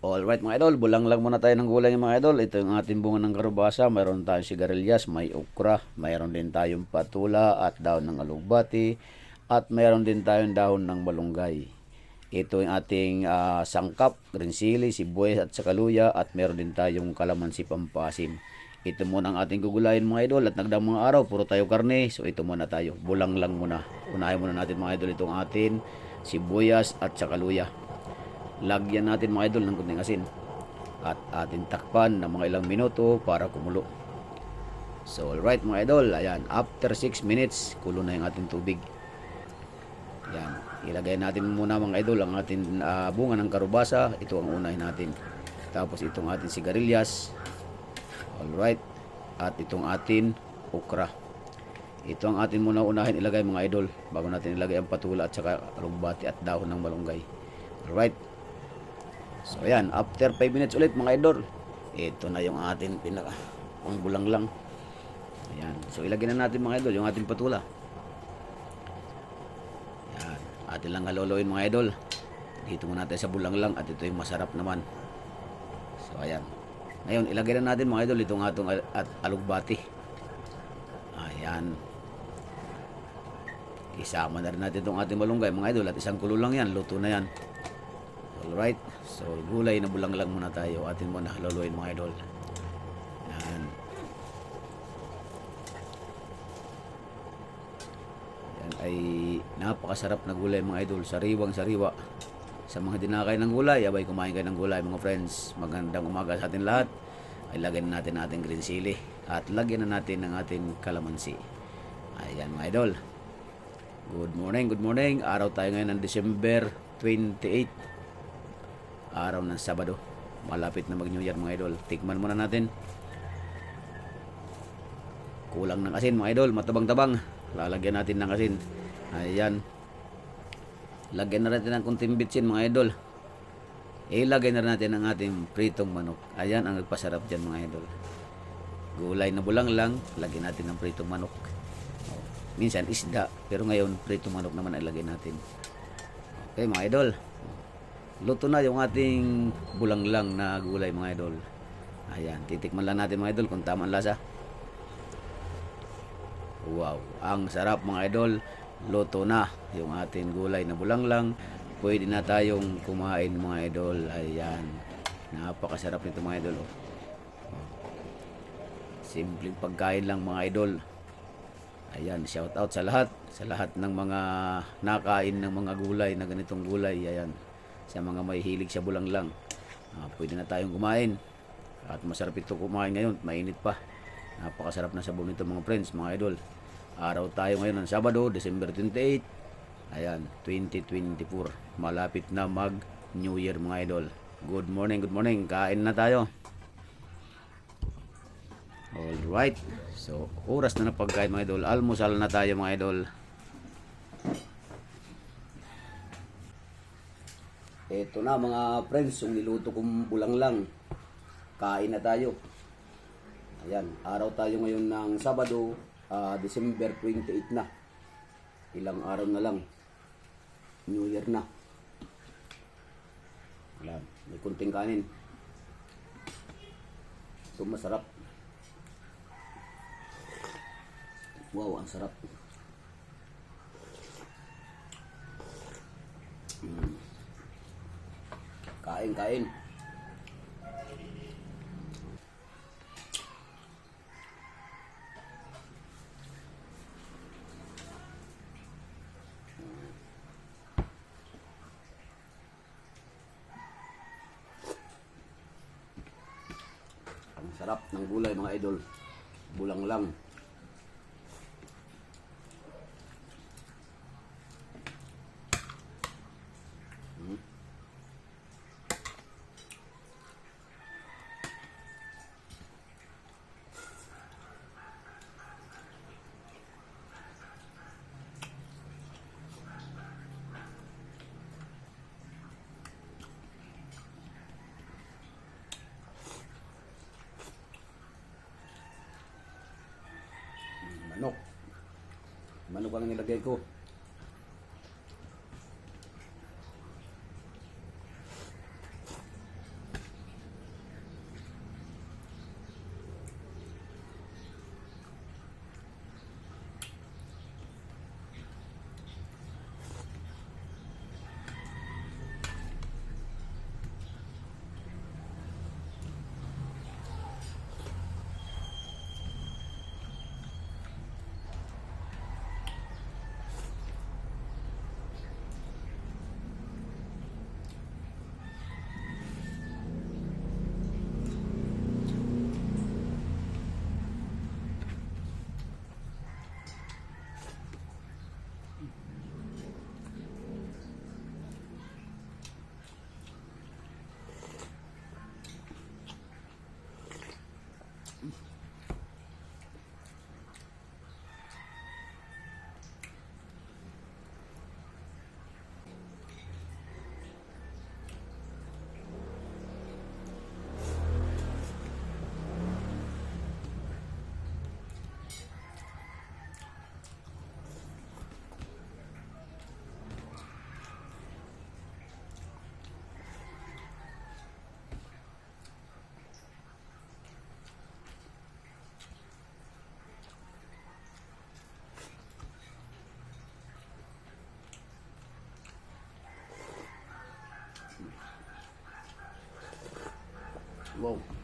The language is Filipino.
Alright mga idol, bulang lang muna tayo ng gulay mga idol. Ito yung ating bunga ng karubasa. Mayroon tayong sigarilyas, may okra, mayroon din tayong patula at dahon ng alugbati at mayroon din tayong dahon ng malunggay. Ito yung ating ah, sangkap, green chili, sibuyas at sakaluya at mayroon din tayong kalamansi pampasim. Ito muna ang ating gugulayin mga idol at nagdang mga araw, puro tayo karne. So ito muna tayo, bulang lang muna. Unahin muna natin mga idol itong atin sibuyas at sakaluya. Lagyan natin mga idol ng kunting asin at atin takpan ng mga ilang minuto para kumulo. So alright mga idol, ayan, after 6 minutes, kulo na yung ating tubig. Yan, ilagay natin muna mga idol ang ating ah, bunga ng karubasa, ito ang unahin natin. Tapos itong ating sigarilyas, alright, at itong atin okra. Ito ang atin muna unahin ilagay mga idol bago natin ilagay ang patula at saka alugbati at dahon ng malunggay. Alright. So ayan, after 5 minutes ulit mga idol, ito na yung atin pinaka ang bulang lang. Ayan. So ilagay na natin mga idol yung ating patula. Ayan. Atin lang haloloyin mga idol. Dito muna tayo sa bulang lang at ito yung masarap naman. So ayan. Ngayon, ilagay na natin mga idol itong atong al- at alugbati. Ayan. Isama na rin natin itong ating malunggay mga idol at isang kulo lang yan. Luto na yan. Alright. So, gulay na bulang lang muna tayo. Atin muna haluluin mga idol. Yan. Yan ay napakasarap na gulay mga idol. Sariwang sariwa. Sa mga dinakay ng gulay, abay kumain kayo ng gulay mga friends. Magandang umaga sa atin lahat. Ay lagyan na natin ating green chili. At lagyan na natin ng ating kalamansi. Ayan mga idol. Good morning, good morning. Araw tayo ngayon ng December 28 araw ng Sabado. Malapit na mag New Year mga idol. Tikman muna natin. Kulang ng asin mga idol, matabang-tabang. Lalagyan natin ng asin. Ayan. Lagyan na natin ng kunting bitsin mga idol. Ilagay na natin ang ating pritong manok. Ayan ang nagpasarap dyan mga idol. Gulay na bulang lang, lagyan natin ng pritong manok. Minsan isda, pero ngayon pritong manok naman ay lagyan natin. Okay mga idol. Luto na yung ating bulang lang na gulay mga idol. Ayan, titikman lang natin mga idol kung tama ang lasa. Wow, ang sarap mga idol. Luto na yung ating gulay na bulang lang. Pwede na tayong kumain mga idol. Ayan. Napakasarap nito mga idol. Oh. Simpleng pagkain lang mga idol. Ayan, shout out sa lahat. Sa lahat ng mga nakain ng mga gulay na ganitong gulay. Ayan. Sa mga may hilig sa bulang lang. Ah, pwede na tayong kumain. At masarap ito kumain ngayon. Mainit pa. Napakasarap na sabon nito mga friends, mga idol. Araw tayo ngayon ng Sabado, December 28. Ayan, 2024. Malapit na mag New Year mga idol. Good morning, good morning. Kain na tayo. Alright. So, oras na na pagkain mga idol. Almusal na tayo mga idol. Ito na mga friends, yung niluto kong bulang lang. Kain na tayo. Ayan, araw tayo ngayon ng Sabado, ah, December 28 na. Ilang araw na lang. New Year na. Ayan, may kunting kanin. Ito masarap. Wow, ang sarap. Kain, kain. Ang sarap ng gulay mga idol. Bulang lang. Manok. Manok ang nilagay ko. Wow.